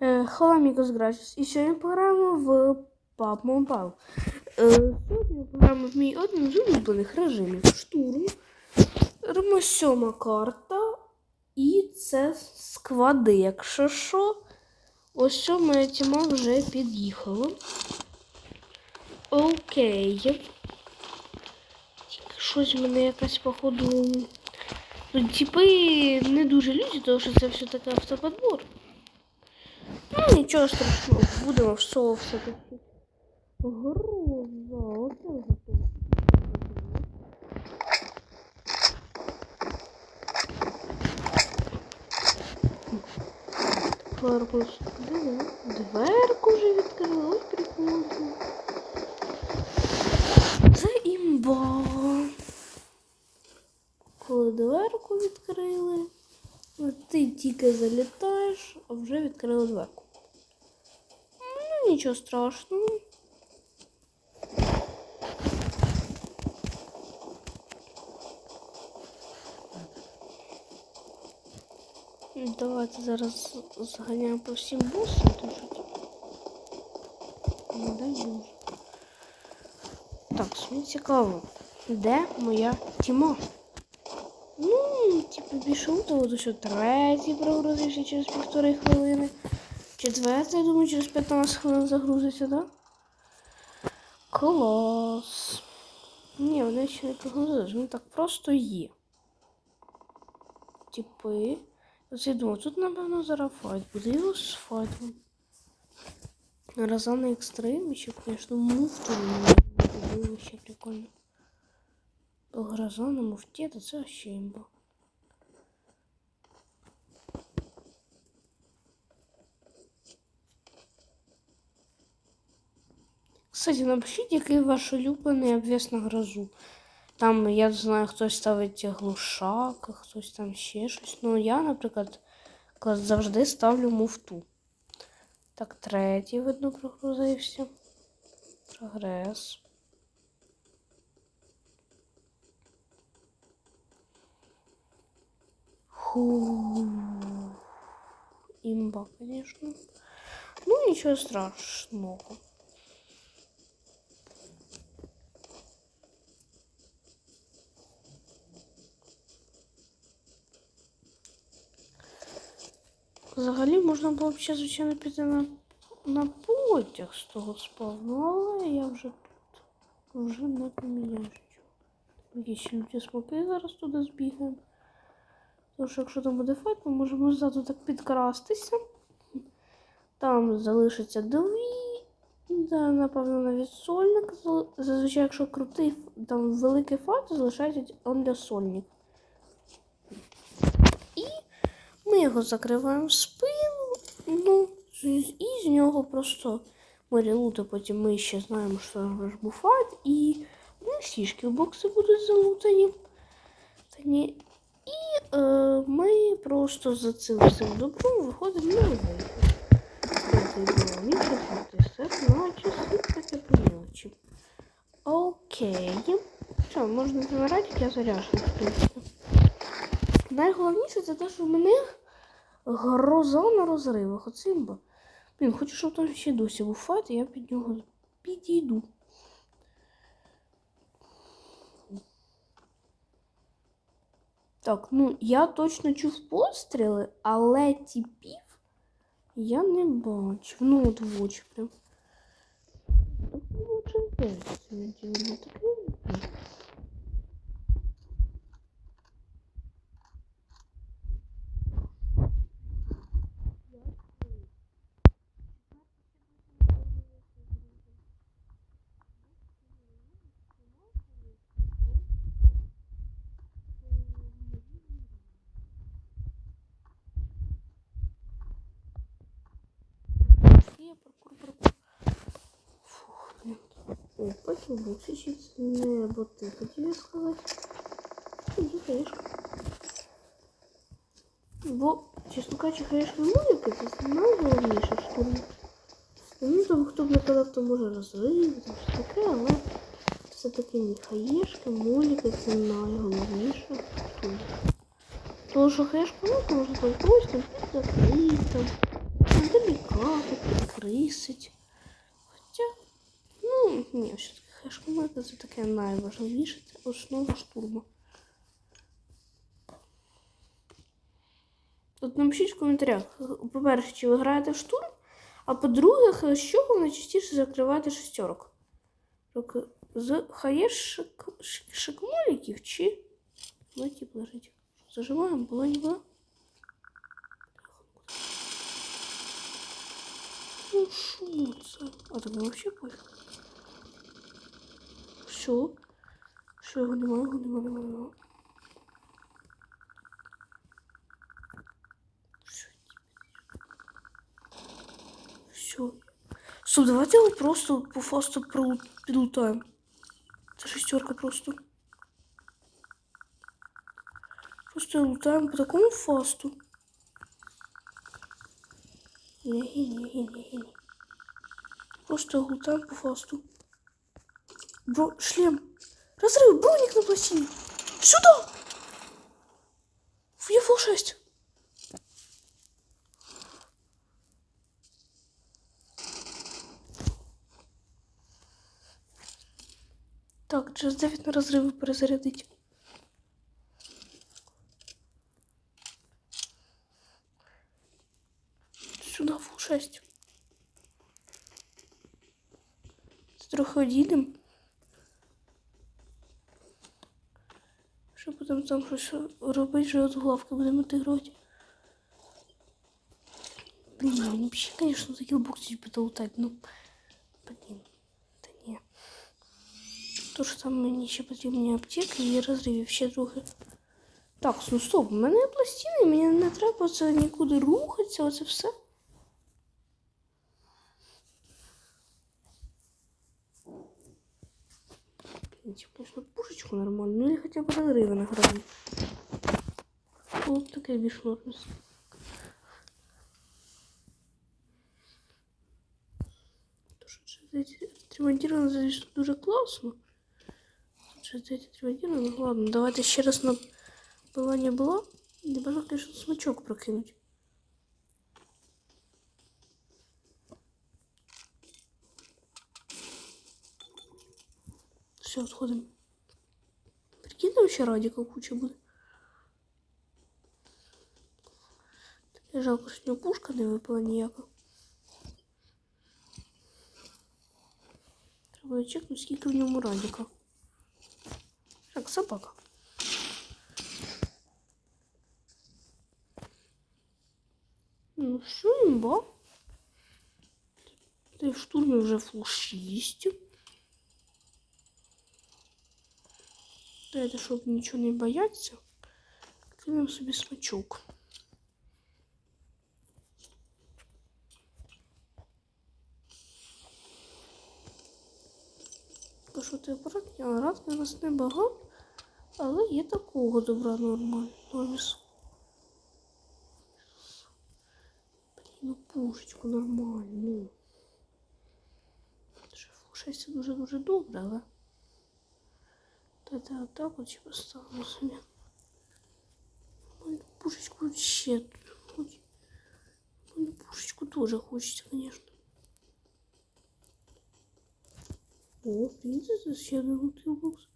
Hello, amigos, gracias. І сьогодні пограємо в PUBG Mobile. Е, Сьогодні пограємо в мій один з улюблених режимів штурм. Рима сьома карта. І це склади, якщо що. Ось що моя тіма вже під'їхала. Окей. Щось в мене якась, походу. Типи не дуже люблять, тому що це все таки автоподбор. Ну, нічого страшного, будемо в соло все-таки. Гроза, оце то. Дверку відкрили. Дверку вже відкрили. Ось прикольно. Це імба. Коли дверку відкрили. Ти тільки залітаєш, а вже відкрили дверку. Ну, нічого страшного. Давайте зараз зганяємо по всім босам, тому що не дай Так, мені цікаво, де моя тіма? Типу, пішов, то от що третій прогрузився через півтори хвилини. Четвертий, я думаю, через 15 хвилин загрузиться, так? Да? Клас. Ні, вони ще не прогрузились, вони так просто є. Типи. Я думаю, тут, напевно, зараз файт. Буде його з файтом. Раза на екстрим, ще, звісно, муфту не було ще прикольно. Гроза на муфті, то це ще Кстати, напишіть, який ваш улюблений обвес на грозу. Там, я знаю, хтось ставить глушак, хтось там ще щось. Ну, я, наприклад, завжди ставлю муфту. Так, третій, видно, прогрузився. Прогрес. Фу. Имба, конечно. Ну, ничего страшного. Взагалі можна було б ще, звичайно, піти на, на потяг з того спавну, але я вже тут вже не поміняю. Якісь люті смоки зараз туди збігаємо. Тому що якщо там буде файт, ми можемо ззаду так підкрастися. Там залишиться дві. Да, напевно, навіть сольник. Зазвичай, якщо крутий там великий файт, залишається для сольник. І ми його закриваємо в спину. Ну, і з нього просто морілути, потім ми ще знаємо, що був і ну, всі шкілбокси будуть залутані. Та ні. І е, ми просто за цим всім добром виходимо на. Все, помілочі. Окей. Що, можна замирати, я заряжена, в принципі. Найголовніше це те, що в мене гроза на розривах. Оцимба. Блін, хочу, щоб там ще досі був файт, і я під нього підійду. Так, ну я точно чув постріли, але типів я не бачив. Ну, от в очі прям. Так, ну, очі здається, не діло таке. Є паркур, паркур. Фух, блін. О, потім вичищить небо. Ти хотів сказати? Тоді хаєшка. Бо, чесно кажучи, хаєшка музики це найголовніше штурм. Ну, там хто б не казав, то може розрив, там щось таке, але все-таки не хаєшки, моліки це найголовніше штурм. Тому що хаєшка, ну, то можна там когось там підзакрити, там, делікатно. багато. Хоча, ну, ні, все-таки хешкомета це таке найважливіше, це основа штурму. От напишіть в коментарях, по-перше, чи ви граєте в штурм, а по-друге, з чого найчастіше закриваєте шестерок? З хаєш шикмоліків чи мультиплежить? Заживаємо, було не було? А так вообще пофіг. Все. Все, його немає, його немає, немає, немає. Все. Стоп, давайте його просто по фасту пролу- підлутаємо. Це шестерка просто. Просто лутаємо по такому фасту. Не, не, не, не, не. Просто лутаем по фасту. Бро, шлем. Разрыв, броник на пластине. Сюда! Я фул 6. Так, через 9 на розриви перезарядить. Сюда фул 6. Одійдемо. Що потім там щось робити, що от главки будемо отигрувати. Блін, мені б ще, звісно, за кілбоксі потолтати, ну. Блін, та ні. То, що там мені ще потрібні аптеки і розривів ще трохи. Так, ну стоп, у мене пластини, мені не треба це нікуди рухатися, оце все. Блин, конечно, пушечку нормально. Ну или хотя бы разрывы наградить. Вот такая бешнотность. Отремонтировано, звісно, дуже класно. Що це отремонтировано? Ну ладно, давайте ще раз на бывание было. Не бажав, конечно, смачок прокинуть. Все, отходимо. Прикинь, там ще радіка куча буде. Таке жалко, що в нього пушка не випала ніяка. Треба чекнути, скільки в ньому радіка. Так, собака. Ну все, імба. Ти в штурмі вже фул 6. Дайте, щоб нічого не бояться. Кинемо собі смачок. Що ти апаратні, а рад у нас не багато, але є такого добра нормально. Норміс. Блін, ну пушечку нормально. Ще фу, 6 дуже-дуже добре, але... Тогда вот так вот типа поставлю себе. Мою пушечку вообще хоть. Мою пушечку тоже хочется, конечно. О, видите, это еще один бокс.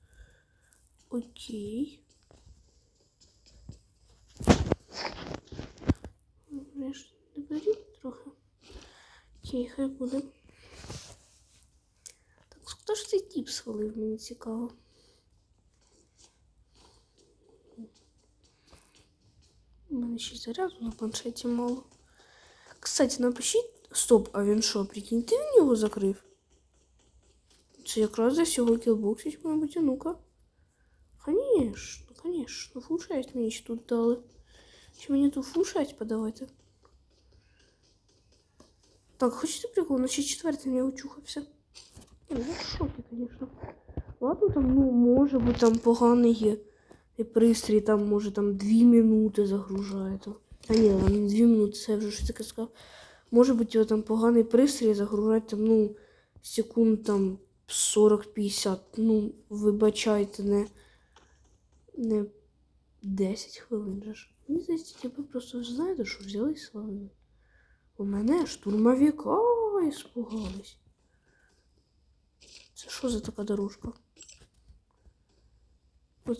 Окей. Знаєш, не беріть трохи. Окей, хай буде. Так, хто ж цей тип свалив, мені цікаво. У мене ще заряду на планшеті мало. Кстати, напишіть. Стоп, а він що, прикиньте, він його закрив? Це якраз за всього кілбоксить, мабуть, а ну-ка. Конечно, конечно. Фул 6 мені ще тут дали. Чи мені тут фул 6 подавати? Так, хочете прикол? Ну, ще четвертий не очухався. Ні, ну, в шокі, звісно. Ладно, там, ну, може бути, там поганий є. І пристрій там може там 2 минути загружає. А ні, ладно, не 2 минути, це я вже щось таке сказав. Може бути, його там поганий пристрій загружає там, ну, секунд там 40-50. Ну, вибачайте, не, не 10 хвилин же ж. Мені здається, ви просто знаєте, що взяли і славили. У мене штурмовика іспугались. Це що за така дорожка? Ну,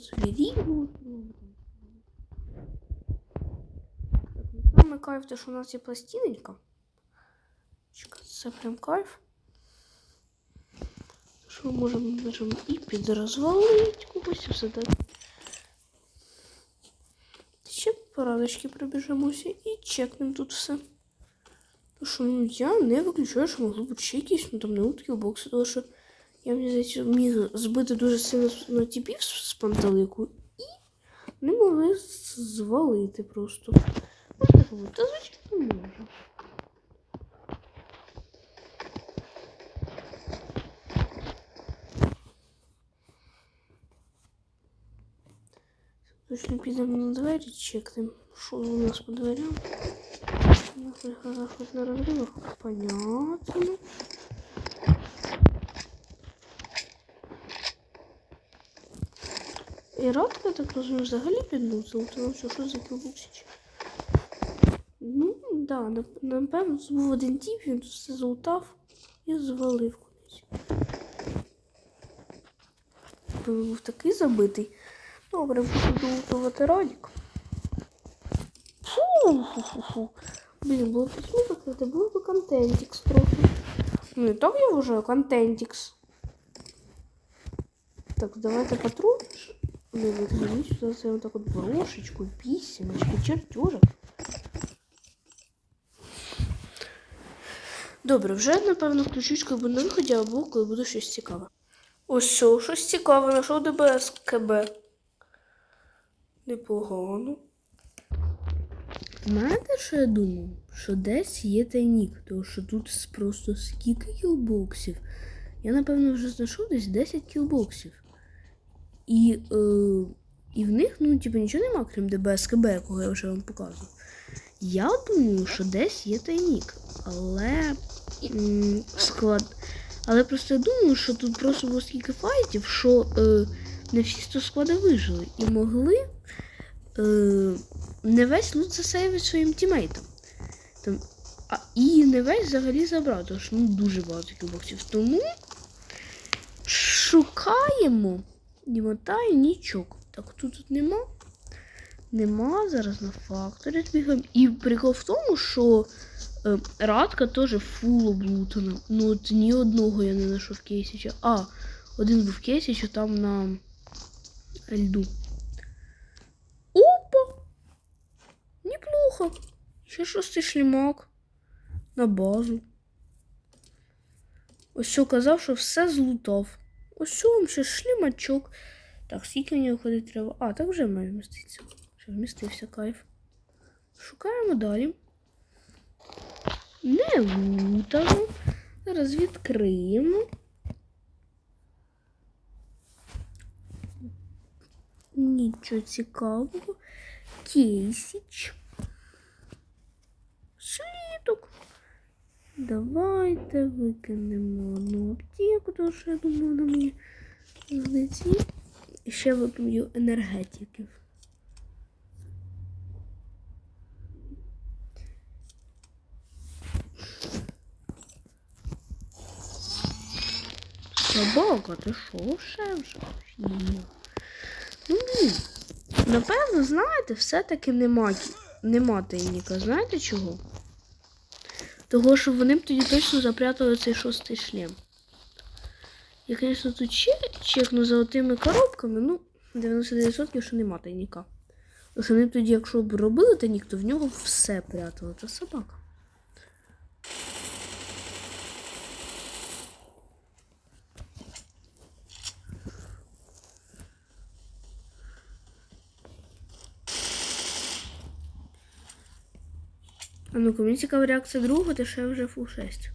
Саме кайф, те, що у нас є пластиночка. Чекай, Це прям кайф. Що ми можемо можемо і підрозвалити когось все так. Ще порадочки пробіжимося і чекнемо тут все. Тому що ну, я не виключаю, що могло бути ще якісь ну, там неутки бокси, тому що я здається, міг збити дуже сильно на тіпів з пантелику і не могли звалити просто. Та звичайно можу. Точно підемо на двері, чекнемо, що у нас по дверям. Нахуй заход на розривах. Понятно. І радка, так розумію, взагалі піднуться, тому що що за кілбуксіч? Ну, да, напевно, це був один тіп, він все залутав і звалив кудись. Він був такий забитий. Добре, буду долутувати радік. Фу-фу-фу-фу. Блін, було б письмо закрите, було б контентікс трохи. Ну і так я вважаю контентікс. Так, давайте патруль. Не відгоніть сюди це так от брошечку, пісімочки, чертежик. Добре, вже напевно включусь, коли буду на виході, або коли буде щось цікаве. Ось що, щось цікаве, знайшов ДБС КБ. Непогано. Знаєте, що я думав? Що десь є тайнік, тому що тут просто скільки кілбоксів. Я, напевно, вже знайшов десь 10 кілбоксів. І, е, і в них, ну, типу, нічого нема, крім ДБС КБ, якого я вже вам показував. Я думаю, що десь є тайнік, але склад. Але просто я думаю, що тут просто було стільки файтів, що е, не всі з того складу вижили і могли е, не весь лут засейвити своїм тімейтам. Там, а, і не весь взагалі забрати, тому що ну, дуже багато кілбоксів. Тому шукаємо Дімота і нічок. Так, тут, тут нема. Нема, зараз на факторі збігаємо. І прикол в тому, що е, радка теж фул облутана. Ну от ні одного я не знайшов кейсіча. А, один був кейсіч, а там на льду. Опа! Неплохо. Ще шостий шлімак. На базу. Ось що казав, що все злутав. Ось вам ще шлімачок. Так, скільки мені виходить треба. А, так вже має вміститися. Вже вмістився кайф. Шукаємо далі. Не лутано. Зараз відкриємо. Нічого цікавого. Кейсіч. Сліток. Давайте викинемо одну аптеку, тому що я думаю, вона мені знайти. І ще вип'ю енергетиків. Собака, ти що ще вже? Ну. Напевно, знаєте, все-таки нема, нема тайніка. Знаєте чого? Того, що вони б тоді точно запрятали цей шостий шлем. Я, звісно, тут ще чекну отими коробками, ну, 99% що нема тайніка. Тому що вони тоді, якщо б робили тайнік, то в нього все прятали. Це собака. А ну-ка, мені цікава реакція другого, то ще вже фул 6.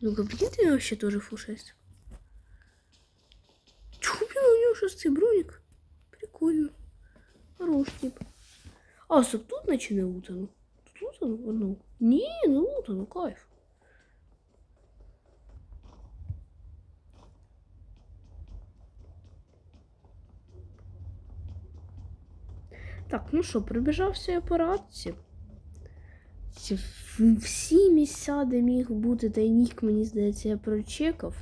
Ну-ка, прикиньте, у него вообще тоже фул 6. Чё, блин, у него шестый броник. Прикольно. Хорош тип. А, стоп, тут наче не лутано. Тут лутано? Ну. Не, не лутано, кайф. Так, ну що, прибіжався я по радці. Ці Всі місця, де міг бути тайнік, мені здається, я прочекав.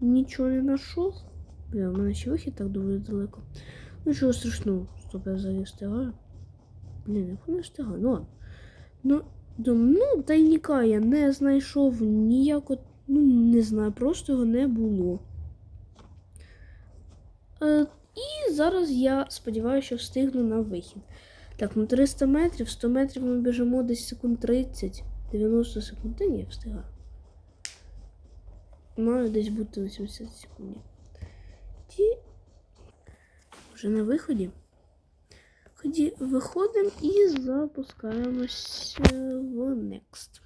Нічого не знайшов. Бля, у мене ще вихід так доволі далеко. Ну, чого страшного. Стоп, я взагалі встигаю. Блін, як не встигаю. Ну ладно. Ну, ну, тайніка я не знайшов ніяко. Ну, не знаю, просто його не було. І зараз я сподіваюся, що встигну на вихід. Так, ну 300 метрів, 100 метрів ми біжимо десь секунд 30, 90 секунд. Та ні, встигаю. Маю десь бути 80 секунд. Ті... Вже на виході. Ході, виходимо і запускаємося в Next.